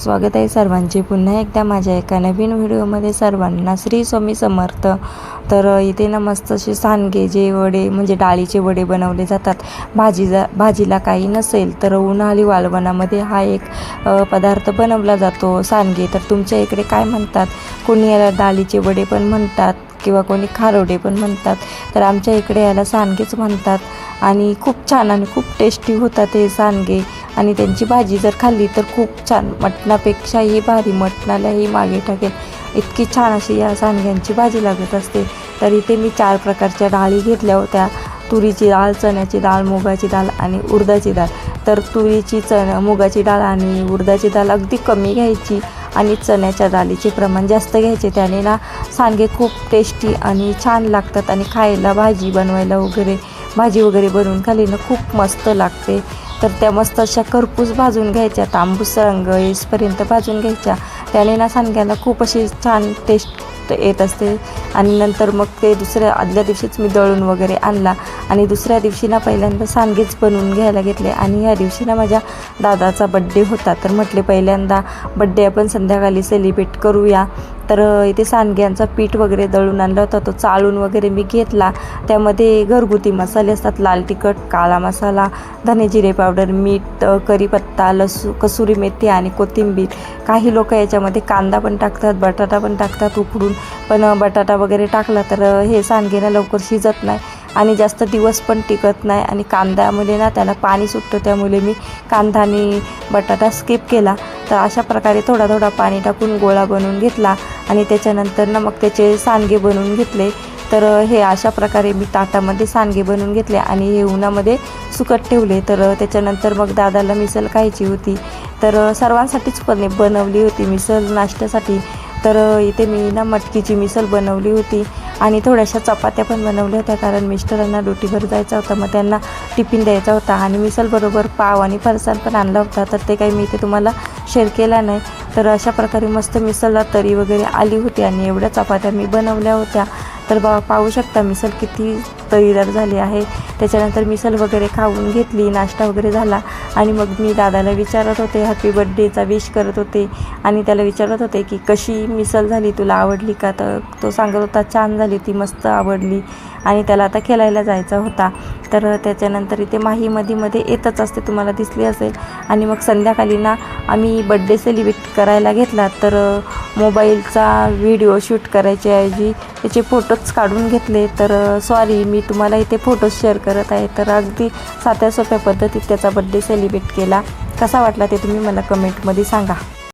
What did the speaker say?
स्वागत आहे सर्वांचे. पुन्हा एकदा माझ्या एका नवीन व्हिडिओमध्ये सर्वांना श्री स्वामी समर्थ. तर इथे ना मस्त असे सांडगे जे वडे म्हणजे डाळीचे वडे बनवले जातात. भाजी जा भाजीला काही नसेल तर उन्हाळी वाळवणामध्ये हा एक पदार्थ बनवला जातो. सांडगे तर तुमच्या इकडे काय म्हणतात? कोणी याला डाळीचे वडे पण म्हणतात किंवा कोणी खारोडे पण म्हणतात? तर आमच्या इकडे याला सांडगेच म्हणतात. आणि खूप छान आणि खूप टेस्टी होतात हे सांडगे. आणि त्यांची भाजी जर खाल्ली तर खूप छान. मटणापेक्षाही भारी मटणालाही मागे टाकेल. इतकी छान अशी या सांडग्यांची भाजी लागत असते. तर इथे मी चार प्रकारच्या डाळी घेतल्या होत्या. तुरीची डाळ चण्याची डाळ मुगाची डाळ आणि उडदाची डाळ. तर तुरीची चण मुगाची डाळ आणि उडदाची डाळ अगदी कमी घ्यायची आणि चण्याच्या डाळीचे प्रमाण जास्त घ्यायचे. त्याने ना सांगे खूप टेस्टी आणि छान लागतात आणि खायला भाजी बनवायला वगैरे भाजी वगैरे बनवून खाली ना खूप मस्त लागते. तर त्या मस्त अशा करपूस भाजून घ्यायच्या तांबूस रंग येईसपर्यंत भाजून घ्यायच्या. त्याने ना सांडग्याला खूप अशी छान टेस्ट येत असते. आणि नंतर मग ते दुसऱ्या आदल्या दिवशीच मी दळून वगैरे आणला. आणि दुसऱ्या दिवशी ना पहिल्यांदा सांगेच बनवून घ्यायला घेतले. आणि ह्या दिवशी ना माझ्या दादाचा बड्डे होता. तर म्हटले पहिल्यांदा बड्डे आपण संध्याकाळी सेलिब्रेट करूया. तर इथे सांडग्यांचा पीठ वगैरे दळून आणला होता. तो चाळून वगैरे मी घेतला. त्यामध्ये घरगुती मसाले असतात. लाल तिखट काळा मसाला धने जिरे पावडर मीठ करीपत्ता लसू कसुरी मेथी आणि कोथिंबीर. काही लोक याच्यामध्ये कांदा पण टाकतात बटाटा पण टाकतात उकडून. पण बटाटा वगैरे वगैरे टाकला तर हे सांगेनं लवकर शिजत नाही आणि जास्त दिवस पण टिकत नाही. आणि कांद्यामुळे ना त्याला पाणी सुटतं त्यामुळे मी कांदा आणि बटाटा स्किप केला. तर अशा प्रकारे थोडा थोडा पाणी टाकून गोळा बनवून घेतला आणि त्याच्यानंतर ना मग त्याचे सांडगे बनवून घेतले. तर हे अशा प्रकारे मी ताटामध्ये सांडगे बनवून घेतले आणि हे उन्हामध्ये सुकत ठेवले. तर त्याच्यानंतर मग दादाला मिसल खायची होती. तर सर्वांसाठीच पण बनवली होती. मिसल नाश्त्यासाठी तर इथे मी ना मटकीची मिसल बनवली होती आणि थोड्याशा चपात्या पण बनवल्या होत्या कारण मिस्टरांना ड्युटीवर जायचा होता. मग त्यांना टिफिन द्यायचा होता आणि मिसलबरोबर पाव आणि फरसाण पण आणला होता. तर ते काही मी इथे तुम्हाला शेअर केला नाही. तर अशा प्रकारे मस्त मिसलला तरी वगैरे आली होती आणि एवढ्या चपात्या मी बनवल्या होत्या. तर बा पाहू शकता मिसल किती तळीदार झाली आहे. त्याच्यानंतर मिसल वगैरे खाऊन घेतली नाश्ता वगैरे झाला. आणि मग मी दादाला विचारत होते हॅपी बड्डेचा विश करत होते. आणि त्याला विचारत होते की कशी मिसल झाली तुला आवडली का? तर तो सांगत होता छान झाली ती मस्त आवडली. आणि त्याला आता खेळायला जायचा होता. तर त्याच्यानंतर इथे माही मधीमध्ये येतच असते तुम्हाला दिसली असेल. आणि मग संध्याकाळी ना आम्ही बड्डे सेलिब्रेट करायला घेतला. तर मोबाईलचा व्हिडिओ शूट करायच्याऐवजी त्याचे फोटोच काढून घेतले. तर सॉरी मी तुम्हाला इथे फोटोज शेअर करत आहे. तर अगदी साध्या सोप्या पद्धतीत त्याचा बड्डे सेलिब्रेट केला. कसा वाटला ते तुम्ही मला कमेंटमध्ये सांगा.